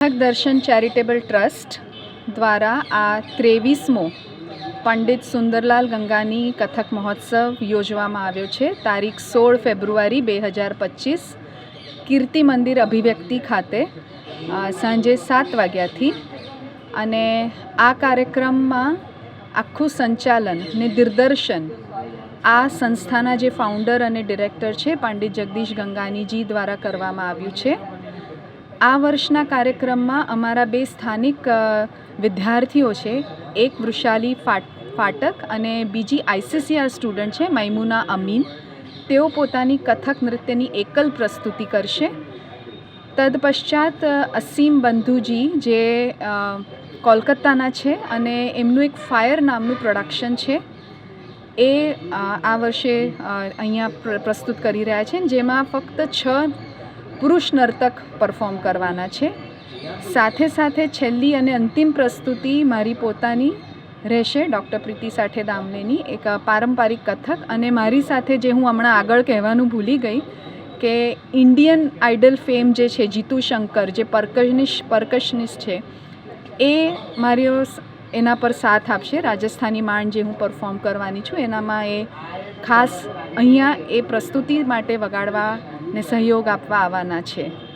દર્શન charitable trust દ્વારા આ ત્રેવીસમો પંડિત સુંદરલાલ ગંગાની કથક મહોત્સવ યોજવામાં આવ્યો છે. તારીખ સોળ ફેબ્રુઆરી બે હજાર પચીસ, કીર્તિ મંદિર અભિવ્યક્તિ ખાતે સાંજે સાત વાગ્યાથી. અને આ કાર્યક્રમમાં આખું સંચાલન ને દિગ્દર્શન આ સંસ્થાના જે ફાઉન્ડર અને ડિરેક્ટર છે, પંડિત જગદીશ ગંગાનીજી દ્વારા કરવામાં આવ્યું છે. આ વર્ષના કાર્યક્રમમાં અમારા બે સ્થાનિક વિદ્યાર્થીઓ છે. એક વૃષાલી ફાટ, ફાટક અને બીજી આઈસીસીઆર સ્ટુડન્ટ છે, મૈમુના અમીન. તેઓ પોતાની કથક નૃત્યની એકલ પ્રસ્તુતિ કરશે. તદપશ્ચાત અસીમ બંધુજી જે કોલકાતાના છે અને એમનું એક ફાયર નામનું પ્રોડક્શન છે. એ આ વર્ષે અહીંયા પ્રસ્તુત કરી રહ્યા છે જેમાં ફક્ત છ પુરુષ નર્તક પરફોર્મ કરવાના છે. સાથે સાથે છેલ્લી અને અંતિમ પ્રસ્તુતિ મારી પોતાની રહેશે ડૉક્ટર પ્રીતિ સાથે દામલેની એક પારંપરિક કથક. અને મારી સાથે જે હું હમણાં આગળ કહેવાનું ભૂલી ગઈ કે ઇન્ડિયન આઇડલ ફેમ જે છે, જીતુ શંકર, જે પરકશનિશ પરકશનિસ્ટ છે, એ મારો એના પર સાથ આપશે. રાજસ્થાની માંડ જે હું પરફોર્મ કરવાની છું, એનામાં એ ખાસ અહીંયા એ પ્રસ્તુતિ માટે વગાડવા ને સહયોગ આપવા આવવાના છે.